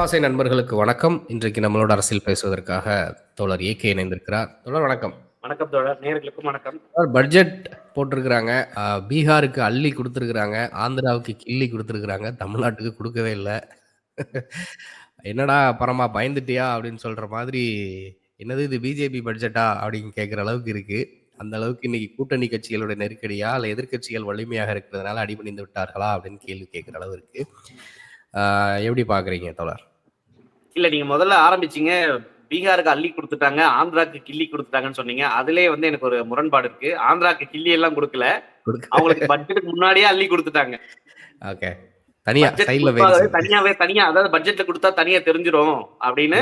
அலைப்பாசை நண்பர்களுக்கு வணக்கம். இன்றைக்கு நம்மளோட அரசியல் பேசுவதற்காக தோழர் ஏகே இணைந்திருக்கிறார். தோழர் வணக்கம். வணக்கம் தோழர். நேர்களுக்கும் வணக்கம். பட்ஜெட் போட்டிருக்கிறாங்க. பீகாருக்கு அள்ளி கொடுத்துருக்குறாங்க. ஆந்திராவுக்கு கிள்ளி கொடுத்துருக்குறாங்க. தமிழ்நாட்டுக்கு கொடுக்கவே இல்லை. என்னடா பரமா பயந்துட்டியா அப்படின்னு சொல்ற மாதிரி என்னது இது பிஜேபி பட்ஜெட்டா அப்படின்னு கேட்குற அளவுக்கு இருக்கு. அந்த அளவுக்கு இன்னைக்கு கூட்டணி கட்சிகளோட நெருக்கடியா இல்லை எதிர்க்கட்சிகள் வலிமையாக இருக்கிறதுனால அடிபணிந்து விட்டார்களா அப்படின்னு கேள்வி கேட்குற அளவு இருக்கு. எப்படி பாக்குறீங்க தோழர்? இல்ல நீங்க முதல்ல ஆரம்பிச்சீங்க. பீகாருக்கு அள்ளி கொடுத்துட்டாங்க ஆந்திராக்கு கிள்ளி கொடுத்துட்டாங்கன்னு சொன்னீங்க. அதுலயே வந்து எனக்கு ஒரு முரண்பாடு இருக்கு. ஆந்திராக்கு கிள்ளி எல்லாம் கொடுக்கல. கொடுக்க அவங்களுக்கு பட்ஜெட்டுக்கு முன்னாடியே அள்ளி கொடுத்துட்டாங்க. ஓகே. தனியா தனியாவே தனியா அதாவது பட்ஜெட்ல கொடுத்தா தனியா தெரிஞ்சிரும் அப்படின்னு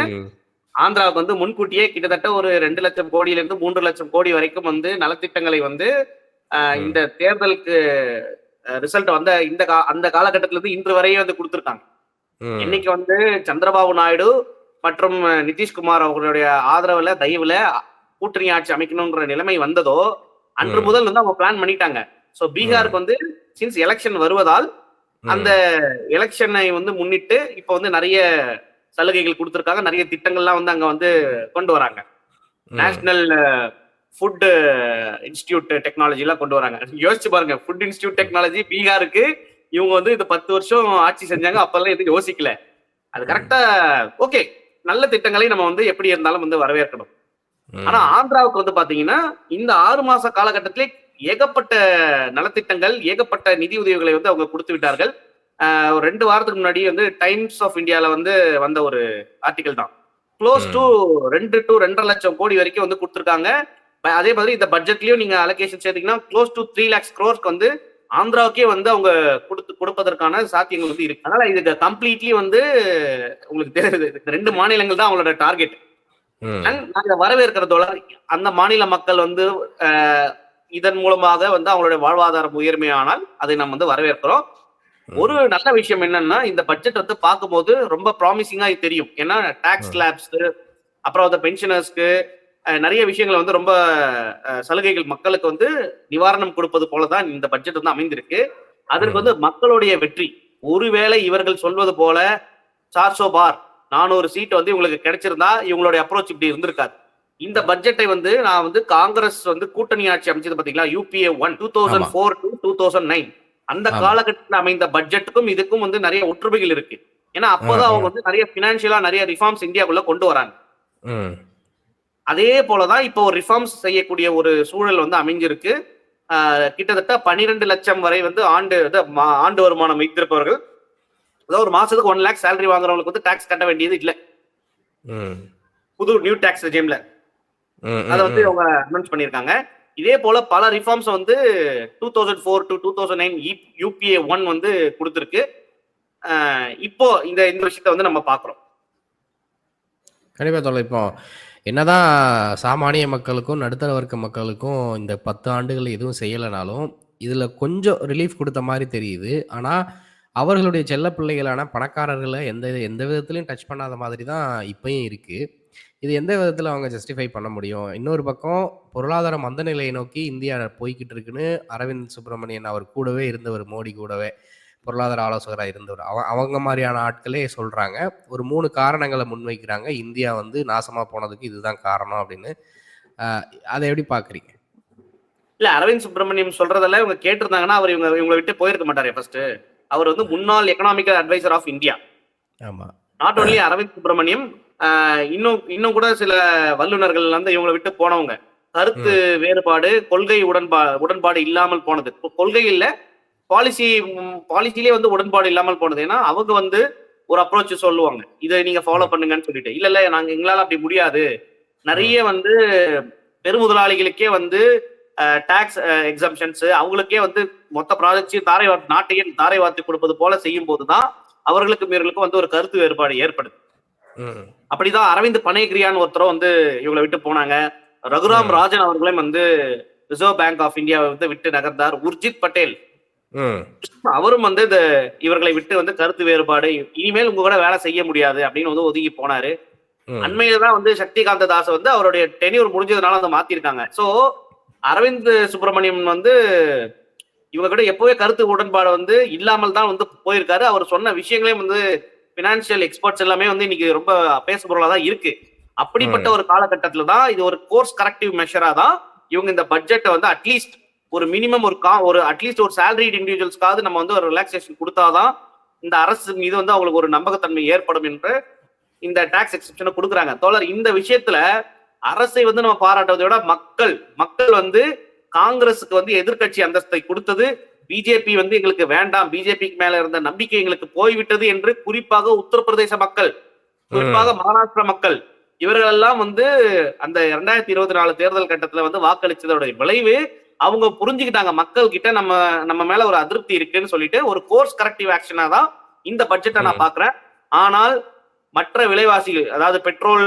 ஆந்திராவுக்கு வந்து முன்கூட்டியே கிட்டத்தட்ட ஒரு ரெண்டு லட்சம் கோடியில இருந்து மூன்று லட்சம் கோடி வரைக்கும் வந்து நலத்திட்டங்களை வந்து. இந்த தேர்தலுக்கு ரிசல்ட் வந்த இந்த அந்த காலகட்டத்தில இருந்து இன்று வரையும் வந்து கொடுத்துருக்காங்க. இன்னைக்கு வந்து சந்திரபாபு நாயுடு மற்றும் நிதிஷ்குமார் அவர்களுடைய ஆதரவுல தயவுல கூட்டணி ஆட்சி அமைக்கணுங்கிற நிலைமை வந்ததோ அன்று. முதல் வந்து அவங்க பிளான் பண்ணிட்டாங்க. சோ பீகாருக்கு வந்து சின்ஸ் எலெக்ஷன் வருவதால் அந்த எலெக்ஷனை வந்து முன்னிட்டு இப்போ வந்து நிறைய சலுகைகள் கொடுத்திருக்காங்க. நிறைய திட்டங்கள்லாம் வந்து அங்க வந்து கொண்டு வராங்க. நேஷனல் ஃபுட் இன்ஸ்டிடியூட் டெக்னாலஜி எல்லாம் கொண்டு வராங்க. யோசிச்சு பாருங்க. ஃபுட் இன்ஸ்டிடியூட் டெக்னாலஜி பீகாருக்கு இவங்க வந்து இது பத்து வருஷம் ஆட்சி செஞ்சாங்க அப்பெல்லாம் எதுவும் யோசிக்கல. அது கரெக்டா ஓகே நல்ல திட்டங்களை நம்ம வந்து எப்படி இருந்தாலும் வந்து வரவேற்கணும். ஆனா ஆந்திராவுக்கு வந்து பாத்தீங்கன்னா இந்த ஆறு மாச காலகட்டத்திலே ஏகப்பட்ட நலத்திட்டங்கள் ஏகப்பட்ட நிதி உதவிகளை வந்து அவங்க கொடுத்து விட்டார்கள். ஒரு ரெண்டு வாரத்துக்கு முன்னாடி வந்து டைம்ஸ் ஆஃப் இந்தியால வந்து வந்த ஒரு ஆர்டிகல் தான். க்ளோஸ். டு ரெண்டு டு ரெண்டரை லட்சம் கோடி வரைக்கும் வந்து கொடுத்துருக்காங்க. அதே மாதிரி இந்த பட்ஜெட்லயும் நீங்க அலோகேஷன் சேர்த்தீங்கன்னா க்ளோஸ் டு த்ரீ லேக்ஸ் க்ரோர்ஸ்க்கு வந்து ஆந்திராவுக்கே வந்து அவங்க கொடுத்து கொடுப்பதற்கான சாத்தியங்கள் வந்து இருக்கு. அதனால இதுக்கு கம்ப்ளீட்லி வந்து உங்களுக்கு தெரியுது. ரெண்டு மாநிலங்கள் தான் அவங்களோட டார்கெட் நாங்க வரவேற்கிறதோட அந்த மாநில மக்கள் வந்து இதன் மூலமாக வந்து அவங்களுடைய வாழ்வாதாரம் உயர்மையானால் அதை நம்ம வந்து வரவேற்கிறோம். ஒரு நல்ல விஷயம் என்னன்னா இந்த பட்ஜெட் வந்து பார்க்கும்போது ரொம்ப ப்ராமிசிங்கா தெரியும். ஏன்னா டாக்ஸ் ம். ஸ்லாப்ஸ் அப்புறம் வந்து பென்ஷனர்ஸ்க்கு நிறைய விஷயங்கள் வந்து ரொம்ப சலுகைகள் மக்களுக்கு வந்து நிவாரணம் கொடுப்பது போலதான் இந்த பட்ஜெட் வந்து அமைந்திருக்கு. அதற்கு வந்து மக்களுடைய வெற்றி. ஒருவேளை இவர்கள் சொல்வது போல சார்சோ பார் நானூறு சீட் வந்து இவங்களுக்கு கிடைச்சிருந்தா இவங்களுடைய அப்ரோச் இப்படி இருந்திருக்காது. இந்த பட்ஜெட்டை வந்து நான் வந்து காங்கிரஸ் வந்து கூட்டணி ஆட்சி அமைச்சது பாத்தீங்களா? UPA one two thousand four to two thousand nine அந்த. காலகட்டத்தில் அமைந்த பட்ஜெட்டுக்கும் இதுக்கும் வந்து நிறைய ஒற்றுமைகள் இருக்கு. ஏன்னா அப்போதான். அவங்க வந்து நிறைய பினான்சியலா நிறைய ரிஃபார்ம்ஸ் இந்தியாவுக்குள்ள கொண்டு வராங்க. அதே போலதான் இப்போ ஒரு ரிஃபார்ம்ஸ் செய்யக்கூடிய ஒரு சூழல் வந்து அமைஞ்சிருக்கு. கிட்டத்தட்ட பன்னிரெண்டு லட்சம் வரை வந்து ஆண்டு ஆண்டு வருமானம் வைத்திருப்பவர்கள். அதாவது ஒரு மாசத்துக்கு ஒன் லேக் சேலரி வாங்குறவங்களுக்கு வந்து டாக்ஸ் கட்ட வேண்டியது இல்ல. புது நியூ டாக்ஸ் ரெஜிம்ல அதை வந்து அவங்க அனௌன்ஸ் பண்ணியிருக்காங்க. இதே போல பல ரிஃபார்ம்ஸ் வந்து two thousand four to two thousand nine UPA one வந்து கொடுத்துருக்கு. இப்போ இந்த இந்த விஷயத்த வந்து நம்ம பாக்குறோம் கண்டிப்பா தொலை இப்போ என்னதான் சாமானிய மக்களுக்கும் நடுத்தர வர்க்க மக்களுக்கும் இந்த பத்து ஆண்டுகள் எதுவும் செய்யலைனாலும் இதுல கொஞ்சம் ரிலீஃப் கொடுத்த மாதிரி தெரியுது. ஆனா அவர்களுடைய செல்ல பிள்ளைகளான பணக்காரர்களை எந்த எந்த விதத்திலையும் டச் பண்ணாத மாதிரி தான் இப்பயும் இருக்கு. இது எந்த விதத்துல அவங்க ஜஸ்டிஃபை பண்ண முடியும்? இன்னொரு பக்கம் பொருளாதார மந்த நிலையை நோக்கி இந்தியா போய்கிட்டு இருக்குன்னு அரவிந்த் சுப்பிரமணியன் அவர் கூடவே இருந்தவர் மோடி கூடவே. பொருளாதார ஆலோசகராக இருந்தவர். அவ அவங்க மாதிரியான ஆட்களே சொல்றாங்க. ஒரு மூணு காரணங்களை முன்வைக்கிறாங்க. இந்தியா வந்து நாசமா போனதுக்கு இதுதான் காரணம் அப்படின்னு. அதை எப்படி பாக்குறீங்க இல்ல அரவிந்த் சுப்பிரமணியம் சொல்றதெல்லாம் இவங்க கேட்டிருந்தாங்கன்னா அவர் இவங்க இவங்களை விட்டு போயிருக்க மாட்டாரு ஃபர்ஸ்ட் அவர் வந்து முன்னாள் எக்கனாமிக்கல் அட்வைசர் ஆஃப் இந்தியா ஆமா. நாட் only அரவிந்த் சுப்பிரமணியம் இன்னும் இன்னும் கூட சில வல்லுநர்கள் வந்து இவங்களை விட்டு போனவங்க. கருத்து வேறுபாடு கொள்கை உடன்பா உடன்பாடு இல்லாமல் போனது. கொள்கை இல்ல பாலிசி பாலிசிலே வந்து உடன்பாடு இல்லாமல் போனது. ஏன்னா அவங்க வந்து ஒரு அப்ரோச் சொல்லுவாங்க. இதை நீங்க ஃபாலோ பண்ணுங்கன்னு சொல்லிட்டு. இல்ல இல்ல நாங்க எங்களால அப்படி முடியாது. நிறைய வந்து பெருமுதலாளிகளுக்கே வந்து டாக்ஸ் எக்ஸம்ஷன்ஸ் அவங்களுக்கே வந்து மொத்த ப்ராஜெக்ட்ஸையும் தாரை வார்த்து நாட்டையே தாரை வார்த்து கொடுப்பது போல செய்யும் போதுதான் அவர்களுக்கும் இவர்களுக்கும் வந்து ஒரு கருத்து வேறுபாடு ஏற்படுது. அப்படிதான் அரவிந்த் பனேகிரியான்னு ஒருத்தரும் வந்து இவங்களை விட்டு போனாங்க. ரகுராம். ராஜன் அவர்களையும் வந்து ரிசர்வ் பேங்க் ஆஃப் இந்தியாவை வந்து விட்டு நகர்ந்தார். உர்ஜித் பட்டேல். அவரும் வந்து இந்த இவர்களை விட்டு வந்து கருத்து வேறுபாடு இனிமேல் உங்க கூட வேலை செய்ய முடியாது அப்படின்னு வந்து ஒதுங்கி போனாரு. ம். அண்மையில தான் வந்து சக்திகாந்த தாஸ் வந்து அவருடைய டென்யூர் முடிஞ்சதுனால அதை மாத்திருக்காங்க. சோ அரவிந்த் சுப்பிரமணியம் வந்து இவங்க கூட எப்பவே கருத்து உடன்பாடு வந்து இல்லாமல் தான் வந்து போயிருக்காரு. அவர் சொன்ன விஷயங்களையும் வந்து பினான்சியல் எக்ஸ்பர்ட்ஸ் எல்லாமே வந்து இன்னைக்கு ரொம்ப பேசுபொருளா தான் இருக்கு. அப்படிப்பட்ட ஒரு காலகட்டத்துல தான் இது ஒரு கோர்ஸ் கரெக்டிவ் மெஷரா தான் இவங்க இந்த பட்ஜெட்டை வந்து அட்லீஸ்ட் ஒரு மினிமம் ஒரு கா ஒரு அட்லீஸ்ட் ஒரு சேலரிட் இண்டிவிஜுவல்ஸ்க்காவது நம்ம வந்து ஒரு ரிலாக்ஸேஷன் கொடுத்தாதான் இந்த அரசு மீது வந்து அவங்களுக்கு ஒரு நம்பகத்தன்மை ஏற்படும் என்று இந்த டாக்ஸ் எக்ஸப்ஷனை கொடுக்குறாங்க. தோழர் இந்த விஷயத்துல அரசை வந்து நம்ம பாராட்டுவதை விட மக்கள் மக்கள் வந்து காங்கிரஸுக்கு வந்து எதிர்க்கட்சி அந்தஸ்தை கொடுத்தது. பிஜேபி வந்து எங்களுக்கு வேண்டாம். பிஜேபிக்கு மேல இருந்த நம்பிக்கை எங்களுக்கு போய்விட்டது என்று குறிப்பாக உத்தரப்பிரதேச மக்கள் குறிப்பாக மகாராஷ்டிரா மக்கள் இவர்கள் எல்லாம் வந்து அந்த இரண்டாயிரத்தி இருபத்தி நாலு தேர்தல் கட்டத்துல வந்து வாக்களிச்சதோட விளைவு அவங்க புரிஞ்சுக்கிட்டாங்க மக்கள் கிட்ட நம்ம நம்ம மேல ஒரு அதிருப்தி இருக்குன்னு சொல்லிட்டு ஒரு கோர்ஸ் கரெக்டிவ் ஆக்ஷனா தான் இந்த பட்ஜெட்டை நான் பாக்குறேன். ஆனால் மற்ற விலைவாசிகள் அதாவது பெட்ரோல்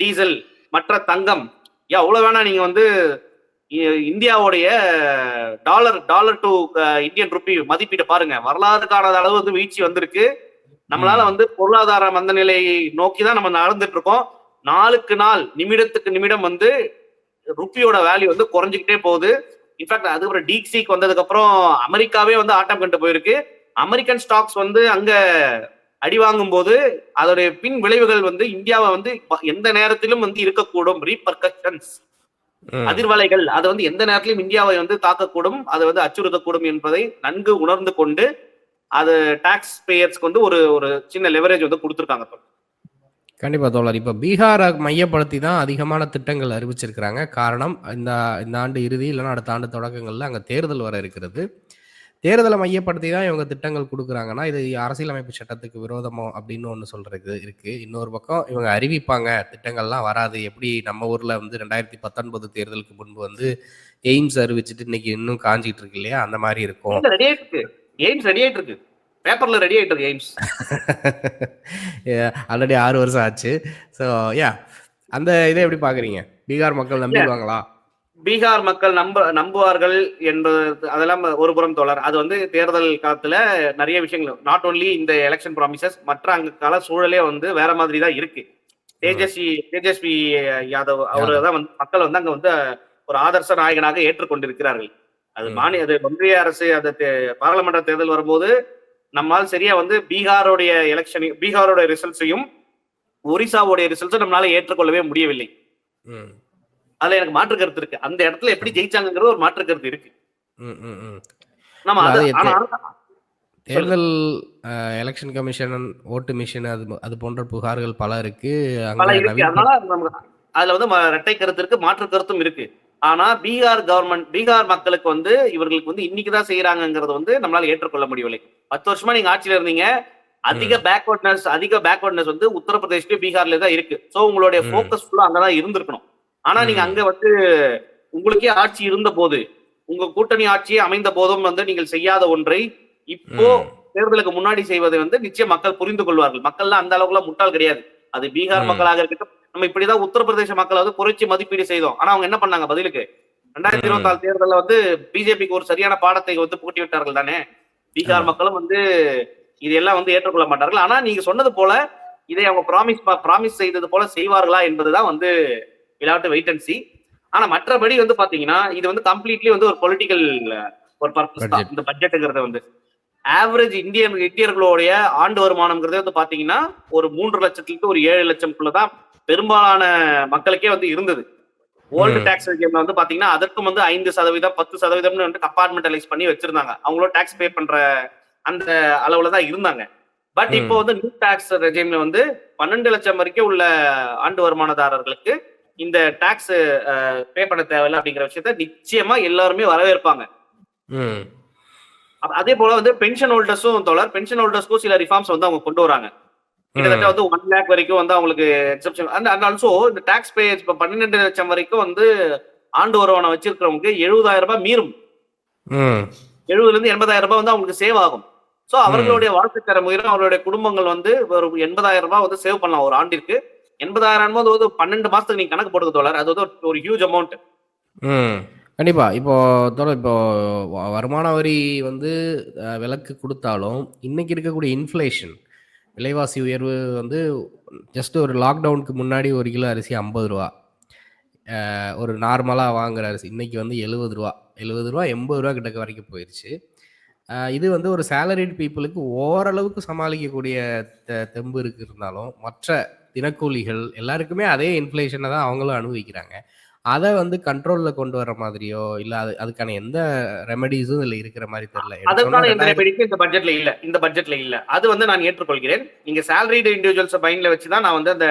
டீசல் மற்ற தங்கம் ஏன் அவ்வளவு வேணா நீங்க வந்து இந்தியாவுடைய dollar dollar to Indian rupee மதிப்பீடு பாருங்க. வரலாறு காணாத அளவு வந்து வீழ்ச்சி வந்திருக்கு. நம்மளால வந்து பொருளாதார மந்த நிலையை நோக்கி தான் நம்ம நடந்துட்டு இருக்கோம். நாளுக்கு நாள் நிமிடத்துக்கு நிமிடம் வந்து ருப்பியோட வேல்யூ வந்து குறைஞ்சிக்கிட்டே போகுது. இன்ஃபேக்ட் அதுக்கப்புறம் டீக்ஸிக் வந்ததுக்கு அப்புறம் அமெரிக்காவே வந்து ஆட்டம் கண்டு போயிருக்கு. அமெரிக்கன் ஸ்டாக்ஸ் வந்து அங்க அடி வாங்கும் போது அதோடைய பின் விளைவுகள் வந்து இந்தியாவை வந்து எந்த நேரத்திலும் வந்து இருக்கக்கூடும். ரீபர்கஷன்ஸ். அதிர்வலைகள். அது வந்து எந்த நேரத்திலும் இந்தியாவை வந்து தாக்கக்கூடும். அதை வந்து அச்சுறுத்தக்கூடும் என்பதை நன்கு உணர்ந்து கொண்டு அது டாக்ஸ் பேயர்ஸ்க்கு வந்து ஒரு ஒரு சின்ன லெவரேஜ் வந்து கொடுத்துருக்காங்க கண்டிப்பாக கண்டிப்பா தோழர். இப்ப பீகாரை மையப்படுத்தி தான் அதிகமான திட்டங்கள் அறிவிச்சிருக்கிறாங்க. காரணம் இந்த இந்த ஆண்டு இறுதி இல்லைன்னா அடுத்த ஆண்டு தொடக்கங்கள்ல அங்க தேர்தல் வர இருக்கிறது. தேர்தலை மையப்படுத்தி தான் இவங்க திட்டங்கள் கொடுக்குறாங்கன்னா இது அரசியலமைப்பு சட்டத்துக்கு விரோதமோ அப்படின்னு ஒன்று சொல்றது இருக்கு. இன்னொரு பக்கம் இவங்க அறிவிப்பாங்க திட்டங்கள்லாம் வராது. எப்படி நம்ம ஊர்ல வந்து ரெண்டாயிரத்தி பத்தொன்பது தேர்தலுக்கு முன்பு வந்து எய்ம்ஸ் அறிவிச்சிட்டு இன்னைக்கு இன்னும் காஞ்சிட்டு இருக்கு இல்லையா? அந்த மாதிரி இருக்கும். எய்ம்ஸ் ரெடி ஆயிட்டு இருக்கு. பேப்பர்ல ரெடி ஆயிட்டு இருக்கு எய்ம்ஸ் ஆல்ரெடி ஆறு வருஷம் ஆச்சு. ஸோ யா அந்த இதை எப்படி பாக்குறீங்க? பீகார் மக்கள் நம்பிடுவாங்களா? பீகார் மக்கள் நம்ப நம்புவார்கள் என்பது அதெல்லாம் ஒரு புறம் தோழர். அது வந்து தேர்தல் காலத்துல நிறைய விஷயங்கள் நாட் ஓன்லி இந்த எலெக்ஷன் ப்ராமிசஸ் மற்ற அங்க கால சூழலே வந்து வேற மாதிரி தான் இருக்கு. தேஜஸ்வி தேஜஸ்வி யாதவ் அவரு தான் வந்து மக்கள் வந்து அங்க வந்து ஒரு ஆதர்ச நாயகனாக ஏற்றுக்கொண்டிருக்கிறார்கள். அது. மாநில அது ஒன்றிய அரசு அந்த தே- பாராளுமன்ற தேர்தல் வரும்போது நம்மால் சரியா வந்து பீகாரோடைய எலெக்ஷன் பீகாரோட ரிசல்ட்ஸையும் ஒரிசாவுடைய ரிசல்ட்ஸும் நம்மளால ஏற்றுக்கொள்ளவே முடியவில்லை. அதுல எனக்கு மாற்று கருத்து இருக்கு. அந்த இடத்துல எப்படி ஜெயிச்சாங்கிறது ஒரு மாற்று கருத்து இருக்கு. நம்ம தேர்தல் எலெக்ஷன் கமிஷன் ஓட்டு மிஷின் அது அது போன்ற புகார்கள் பல இருக்கு. அதனால அதுல வந்து இரட்டை கருத்து இருக்கு மாற்று கருத்தும் இருக்கு. ஆனா பீகார் கவர்மெண்ட் பீகார் மக்களுக்கு வந்து இவர்களுக்கு வந்து இன்னைக்குதான் செய்யறாங்கிறது வந்து நம்மளால ஏற்றுக்கொள்ள முடியவில்லை பத்து வருஷமா நீங்க ஆட்சியில இருந்தீங்க அதிக பேக்வர்ட்னஸ் அதிக பேக்வர்ட்னஸ் வந்து உத்தரப்பிரதேஷ்லயும் பீகார்ல தான் இருக்கு சோ உங்களுடைய. போக்கஸ் ஃபுல்லா அங்கதான் இருந்திருக்கணும் ஆனா நீங்க. அங்க வந்து உங்களுக்கே ஆட்சி இருந்த போது உங்க கூட்டணி ஆட்சியே அமைந்த போதும் வந்து நீங்கள் செய்யாத ஒன்றை இப்போ. தேர்தலுக்கு முன்னாடி செய்வதை வந்து நிச்சயம் மக்கள் புரிந்து கொள்வார்கள் மக்கள்லாம் அந்த அளவுக்குலாம் முட்டாள் கிடையாது அது பீகார். மக்களாக இருக்கட்டும் நம்ம இப்படிதான் உத்தரப்பிரதேச மக்களை வந்து குறைச்சி மதிப்பீடு செய்தோம். ஆனா அவங்க என்ன பண்ணாங்க பதிலுக்கு? ரெண்டாயிரத்தி. இருபத்தி நாலு தேர்தலில் வந்து பிஜேபிக்கு ஒரு சரியான பாடத்தை வந்து புகட்டி விட்டார்கள் தானே? பீகார். மக்களும் வந்து இதெல்லாம் வந்து ஏற்றுக்கொள்ள மாட்டார்கள். ஆனா நீங்க சொன்னது போல இதை அவங்க ப்ராமிஸ் ப்ராமிஸ் செய்தது போல செய்வார்களா என்பதுதான் வந்து விளையாட்டு வெயிட் அண்ட் சி ஆனா மற்றபடி வந்து பாத்தீங்கன்னா இது வந்து கம்ப்ளீட்லி வந்து ஒரு பொலிட்டிக்கல் ஒரு பர்பஸ் தான். இந்த பட்ஜெட்டுங்கிறத வந்து. ஆவரேஜ் இந்தியன் இந்தியர்களுடைய ஆண்டு வருமானம்ங்கிறதே வந்து பாத்தீங்கன்னா ஒரு மூன்று லட்சத்துக்கு ஒரு ஏழு லட்சம்குள்ளதான் பெரும்பாலான மக்களுக்கே வந்து இருந்தது. ஓல்டு. டாக்ஸ் ரெஜிம்ல வந்து பாத்தீங்கன்னா அதற்கும் வந்து ஐந்து சதவீதம் பத்து சதவீதம்னு வந்து கம்பார்ட்மெண்டலைஸ் பண்ணி வச்சிருந்தாங்க. அவங்களும் டாக்ஸ் பே பண்ற அந்த அளவுல தான் இருந்தாங்க. பட். இப்போ வந்து நியூ டாக்ஸ் ரெஜிம்ல வந்து பன்னெண்டு லட்சம் வரைக்கும் உள்ள ஆண்டு வருமானதாரர்களுக்கு இந்த டாக்ஸ் பே பண்ண தேவையில்லை அப்படிங்கிற விஷயத்த நிச்சயமா எல்லாருமே வரவேற்பாங்க. அதே போல வந்து பென்ஷன் ஹோல்டர்ஸும் தோழர் பென்ஷன் ஹோல்டர்ஸ்க்கும் சில ரிஃபார்ம்ஸ் வந்து அவங்க கொண்டு வராங்க. கிட்டத்தட்ட வந்து ஒன் லேக் வரைக்கும் வந்து அவங்களுக்கு எக்ஸப்ஷன் அண்ட் அண்ட் ஆல்சோ இந்த டாக்ஸ் பே இப்போ பன்னிரெண்டு லட்சம் வரைக்கும் வந்து ஆண்டு வருமானம் வச்சிருக்கிறவங்களுக்கு எழுபதாயிரம் ரூபாய் மீறும். எழுபதுல இருந்து எண்பதாயிரம் ரூபாய் வந்து அவங்களுக்கு சேவ் ஆகும். சோ அவர்களுடைய வாழ்க்கை தரம் உயரும் அவருடைய குடும்பங்கள் வந்து ஒரு எண்பதாயிரம் ரூபாய் வந்து சேவ் பண்ணலாம் ஒரு ஆண்டிற்கு. எண்பதாயிரம் போது வந்து பன்னெண்டு மாசத்துக்கு நீங்க கணக்கு போடுறது தோழர். அது வந்து ஒரு- ஹியூஜ் அமௌண்ட் ம். கண்டிப்பா. இப்போ தோழர் இப்போ வருமான வரி வந்து விலக்கு கொடுத்தாலும் இன்னைக்கு இருக்கக்கூடிய இன்ஃப்ளேஷன் விலைவாசி உயர்வு வந்து ஜஸ்ட் ஒரு லாக்டவுனுக்கு முன்னாடி ஒரு கிலோ அரிசி ஐம்பது ரூபா. ஒரு நார்மலாக வாங்குற அரிசி. இன்றைக்கி வந்து எழுபது ரூபா. எழுபது ரூபா எண்பது ரூபா கிட்டக்க வரைக்கும் போயிடுச்சு இது வந்து ஒரு சேலரிட் பீப்புளுக்கு ஓரளவுக்கு சமாளிக்கக்கூடிய தெ- தெம்பு இருக்கு இருந்தாலும் மற்ற தினக்கூலிகள் எல்லாருக்குமே அதே இன்ஃப்ளேஷனை தான் அவங்களும் அனுபவிக்கிறாங்க. அதை வந்து கண்ட்ரோல்ல கொண்டு வர மாதிரியோ இல்ல அது அதுக்கான எந்த ரெமெடிஸும் இதுல இருக்கிற மாதிரி தெரியல. அதற்கான எந்த ரெமெடிக்கும் இந்த பட்ஜெட்ல இல்ல. இந்த பட்ஜெட்ல இல்ல. அது வந்து நான் ஏற்றுக்கொள்கிறேன். நீங்க சேலரிடு இண்டிவிஜுவல்ஸ் மைண்ட்ல வச்சு தான் நான் வந்து அந்த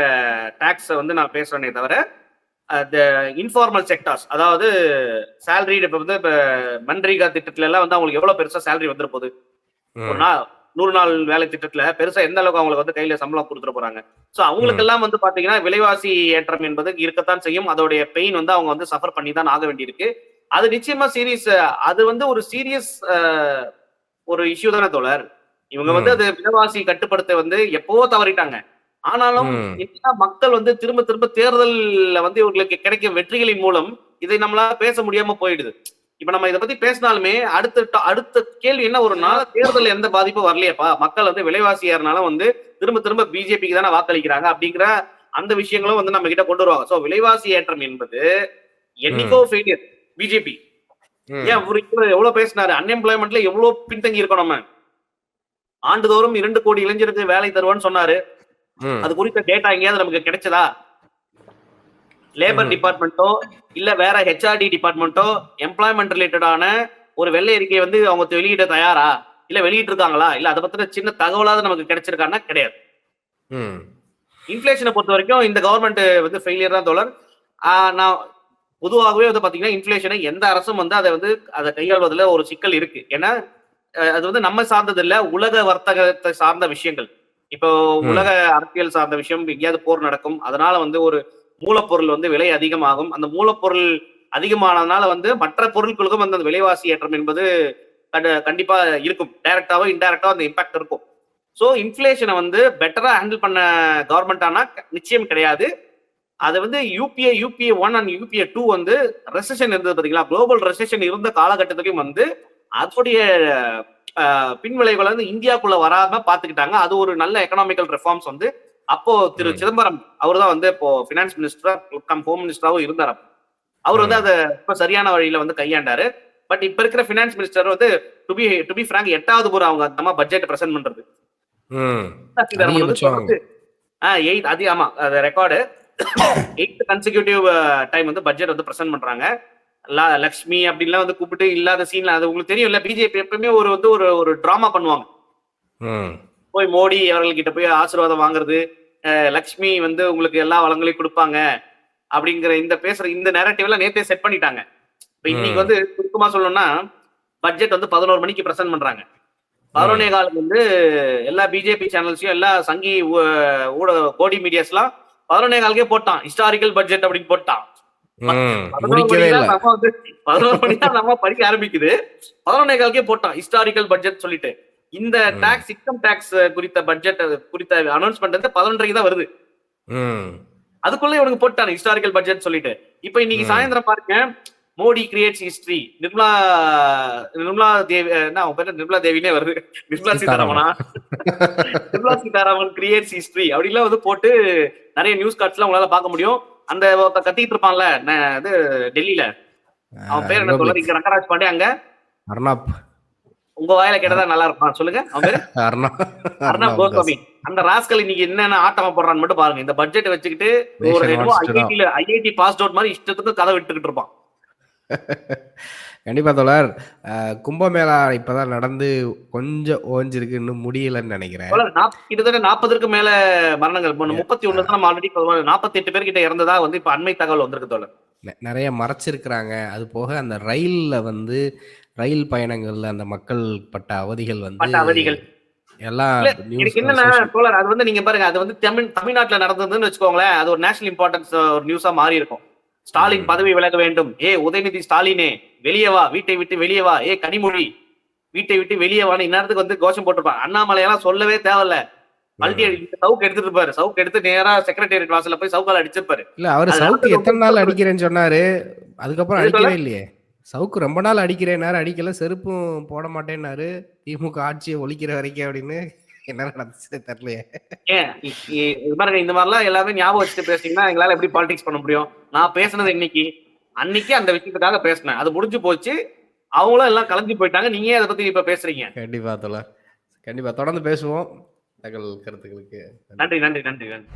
டாக்ஸ் வந்து நான் பேசுறேனே தவிர அந்த இன்ஃபார்மல் செக்டார்ஸ் அதாவது சேலரிடு இப்ப வந்து இப்ப மன்ரேகா திட்டத்துல எல்லாம் வந்து அவங்களுக்கு எவ்வளவு பெருசா சேலரி வந்துட போகுது? ஒரு ம், நாள் நூறு நாள் வேலை திட்டத்துல பெருசா எந்த அளவுக்கு அவங்களுக்கு வந்து கையில சம்பளம் கொடுத்துட போறாங்க. சோ அவங்களுக்கு எல்லாம் வந்து பாத்தீங்கன்னா விலைவாசி ஏற்றம் என்பது இருக்கத்தான் செய்யும். அதோடைய பெயின் வந்து அவங்க வந்து சஃபர் பண்ணி தான் ஆக வேண்டியிருக்கு. அது நிச்சயமா சீரியஸ் அது வந்து ஒரு சீரியஸ் ஒரு இஷ்யூ தானே தோழர். இவங்க வந்து. அது விலைவாசி கட்டுப்படுத்த வந்து எப்பவோ தவறிட்டாங்க. ஆனாலும் மக்கள் வந்து திரும்ப திரும்ப தேர்தல்ல வந்து இவங்களுக்கு கிடைக்கும் வெற்றிகளின் மூலம் இதை நம்மளால பேச முடியாம போயிடுது. இப்ப நம்ம இதை பத்தி பேசினாலுமே அடுத்த அடுத்த கேள்வி என்ன வரும்னா தேர்தல் எந்த பாதிப்பும் வரலையேப்பா. மக்கள் வந்து விலைவாசி ஏறினால வந்து திரும்ப திரும்ப பிஜேபிக்கு தானே வாக்களிக்கிறாங்க அப்படிங்கிற அந்த விஷயங்களும் வந்து நம்ம கிட்ட கொண்டு வருவாங்க. சோ விலைவாசி ஏற்றம் என்பது என்னைக்கோ ஃபெயிலியர் பிஜேபி. ஏன் இவரு எவ்வளவு பேசினாரு? அன்எம்ப்ளாய்மெண்ட்ல எவ்வளவு பின்தங்கி இருக்கோம் நம்ம? ஆண்டுதோறும் இரண்டு கோடி இளைஞருக்கு வேலை தருவான்னு சொன்னாரு. அது குறித்த டேட்டா எங்கேயாவது நமக்கு கிடைச்சதா? லேபர். டிபார்ட்மெண்ட்டோ இல்ல வேற ஹெச்ஆர்டி டிபார்ட்மெண்ட்டோ எம்ப்ளாய்மெண்ட் ரிலேட்டடான ஒரு வெள்ளை அறிக்கையை வந்து அவங்க வெளியிட தயாரா? இல்ல வெளியிட்டு இருக்காங்களா இல்ல அதை பத்தின சின்ன தகவலாவது நமக்கு கிடைச்சிருக்கான்னா கிடையாது. இன்ஃபிளேஷனை பொறுத்த வரைக்கும் இந்த கவர்மெண்ட் வந்து ஃபெயிலியர் தான் தோழர். ஆஹ் நான் பொதுவாகவே வந்து பாத்தீங்கன்னா இன்ஃபிளேஷனை எந்த அரசும் வந்து அதை வந்து அதை கையாள்வதில் ஒரு சிக்கல் இருக்கு. ஏன்னா அது வந்து நம்ம சார்ந்தது இல்ல உலக வர்த்தகத்தை சார்ந்த விஷயங்கள். இப்போ. உலக அரசியல் சார்ந்த விஷயம் எங்கேயாவது போர் நடக்கும். அதனால வந்து ஒரு மூலப்பொருள் வந்து விலை அதிகமாகும். அந்த மூலப்பொருள் அதிகமானதுனால வந்து மற்ற பொருட்களுக்கும் வந்து அந்த விலைவாசி ஏற்றம் என்பது கண்டிப்பா இருக்கும். டைரக்டாவோ இன்டைரக்டாவோ அந்த இம்பாக்ட் இருக்கும். ஸோ இன்ஃப்ளேஷனை வந்து பெட்டரா ஹேண்டில் பண்ண கவர்மெண்ட் ஆனா நிச்சயம் கிடையாது. அது வந்து UPA UPA one and UPA two வந்து ரெசன் இருந்தது பாத்தீங்களா? குளோபல் ரெசன் இருந்த காலகட்டத்திலையும் வந்து அதோடைய பின்விளைவுகளை வந்து இந்தியாக்குள்ள வராம பாத்துக்கிட்டாங்க அது ஒரு நல்ல எக்கனாமிக்கல் ரிஃபார்ம்ஸ் வந்து அப்போ திரு. சிதம்பரம் அவர் தான் வந்து இப்போ பினான்ஸ் மினிஸ்டரா கம் ஹோம் மினிஸ்டராவும் இருந்தார். அவர் வந்து. அதை இப்ப சரியான வழியில வந்து கையாண்டாரு பட் இப்ப இருக்கிற பினான்ஸ் மினிஸ்டர் வந்து to be to be frank எட்டாவது முறை அவங்க அந்த பட்ஜெட் பிரசன்ட் பண்றது ம். சீதாராமன் வந்து அதிகபட்சம் தொடர்ந்து ஆ எயிட் அது ஆமா அது ரெக்கார்டு எயிட் கன்சிக்யூட்டிவ் டைம் வந்து பட்ஜெட் வந்து பிரசன்ட் பண்றாங்க லக்ஷ்மி அப்படின்லாம் வந்து கூப்பிட்டு இல்லாத சீன்ல அது உங்களுக்கு தெரியும் இல்ல பிஜேபி எப்பவுமே ஒரு வந்து ஒரு ஒரு டிராமா பண்ணுவாங்க. போய் மோடி அவர்கள்கிட்ட போய் ஆசீர்வாதம் வாங்குறது லக்ஷ்மி வந்து உங்களுக்கு எல்லா வளங்களையும் கொடுப்பாங்க அப்படிங்கிற இந்த பேசுற இந்த நேரட்டிவ் எல்லாம் நேத்தே செட் பண்ணிட்டாங்க. இப்ப இன்னைக்கு. வந்து சுருக்கமா சொல்லணும்னா பட்ஜெட் வந்து பதினோரு மணிக்கு பிரசன்ட் பண்றாங்க. பதினொன்னே காலுக்கு வந்து எல்லா பிஜேபி சேனல்ஸையும் எல்லா சங்கி ஊ- ஊடக கோடி மீடியாஸ்லாம் பதினொன்னே காலுக்கே போட்டான். ஹிஸ்டாரிக்கல் பட்ஜெட் அப்படின்னு போட்டான். பதினோரு மணி தான் நம்ம படிக்க ஆரம்பிக்குது. பதினொன்னே காலுக்கே போட்டான். ஹிஸ்டாரிக்கல் பட்ஜெட் சொல்லிட்டு. இந்த. டாக்ஸ் இன்கம் டாக்ஸ் குறித்த பட்ஜெட் குறித்த அனௌன்ஸ்மெண்ட் வந்து பதினொன்றரைக்கு தான் வருது. அதுக்குள்ள இவனுக்கு போட்டான் ஹிஸ்டாரிக்கல் பட்ஜெட் சொல்லிட்டு. இப்போ இன்னைக்கு. சாயந்தரம் பாருங்க மோடி கிரியேட்ஸ் ஹிஸ்டரி நிர்மலா நிர்மலா தேவி என்ன அவங்க பேர் நிர்மலா தேவினே வருது. நிர்மலா சீதாராமனா. நிர்மலா சீதாராமன் கிரியேட்ஸ் ஹிஸ்டரி அப்படிலாம் வந்து போட்டு நிறைய நியூஸ் கார்ட்ஸ்லாம் உங்களால பார்க்க முடியும். அந்த கத்திட்டு இருப்பான்ல இது டெல்லியில. அவன் பேர் என்ன சொல்ல? ரங்கராஜ் பாண்டே அங்க? அர்ணாப். உங்க வாயில கேட்டதா நல்லா இருப்பான் சொல்லுங்க. அர்ணாப் கோஸ்வாமி. அந்த ராஸ்கல் இன்னைக்கு என்னென்ன ஆட்டம் போடுறான்னு மட்டும் பாருங்க. இந்த பட்ஜெட் வச்சுக்கிட்டு ஒரு. ஐஐடில ஐஐடி பாஸ் அவுட் மாதிரி இஷ்டத்துக்கு கதை விட்டுக்கிட்டு இருப்பான். கண்டிப்பா தோழர். கும்பமேளா இப்பதான் நடந்து கொஞ்சம் ஓஞ்சிருக்கு இன்னும் முடியலன்னு நினைக்கிறேன். கிட்டத்தட்ட நாற்பதற்கு மேல மரணங்கள். முப்பத்தி ஒண்ணு தான் நம்ம ஆல்ரெடி நாற்பத்தி எட்டு பேர் கிட்ட இறந்ததா வந்து இப்ப அண்மை தகவல் வந்திருக்கு தோழர். நிறைய மறைச்சிருக்கிறாங்க. அது போக அந்த ரயில்ல வந்து ரயில் பயணங்கள்ல அந்த மக்கள் பட்ட அவதிகள் வந்து அவதிகள். என்னன்னா தோழர் அது வந்து நீங்க பாருங்க அது வந்து தமிழ் தமிழ்நாட்டுல நடந்ததுன்னு வச்சுக்கோங்களேன் அது ஒரு நேஷனல் இம்பார்ட்டன்ஸ் ஒரு நியூஸா மாறி இருக்கும் ஸ்டாலின். பதவி விலக வேண்டும். ஏ உதயநிதி ஸ்டாலினே வெளியே வா வீட்டை விட்டு வெளியே வா. ஏ கனிமொழி வீட்டை விட்டு வெளியே வான்னு இந்நேரத்துக்கு வந்து கோஷம் போட்டிருப்பான். அண்ணாமலையெல்லாம் சொல்லவே தேவையில்ல. மல்டி சவுக்கு எடுத்துட்டு இருப்பாரு. சவுக்கு எடுத்து நேரா செக்ரட்டேரியட் வாசல்ல போய் சவுக்கால அடிச்சிருப்பாரு. இல்ல அவரு சவுக்கு எத்தனை நாள் அடிக்கிறேன்னு சொன்னாரு. அதுக்கப்புறம் அடிக்கவே இல்லையே. சவுக்கு ரொம்ப நாள் அடிக்கிறேனாரு அடிக்கல. செருப்பும் போட மாட்டேன்னாரு. திமுக ஆட்சியை ஒழிக்கிற வரைக்கும் அப்படின்னு. என்ன நடந்துச்சு தெரியலையே. இது பாருங்க இந்த மாதிரிலாம் எல்லாமே ஞாபகம் வச்சுட்டு பேசுனீங்கன்னா எங்களால எப்படி பாலிடிக்ஸ் பண்ண முடியும்? நான் பேசுனது இன்னைக்கு. அன்னைக்கு அந்த விஷயத்துக்காக பேசினேன். அது முடிஞ்சு போச்சு. அவங்களும் எல்லாம் கலைஞ்சு போயிட்டாங்க. நீங்க அதை பத்தி இப்ப பேசுறீங்க? கண்டிப்பா தோழர். கண்டிப்பா. தொடர்ந்து பேசுவோம். தகவல் கருத்துக்களுக்கு நன்றி நன்றி நன்றி நன்றி.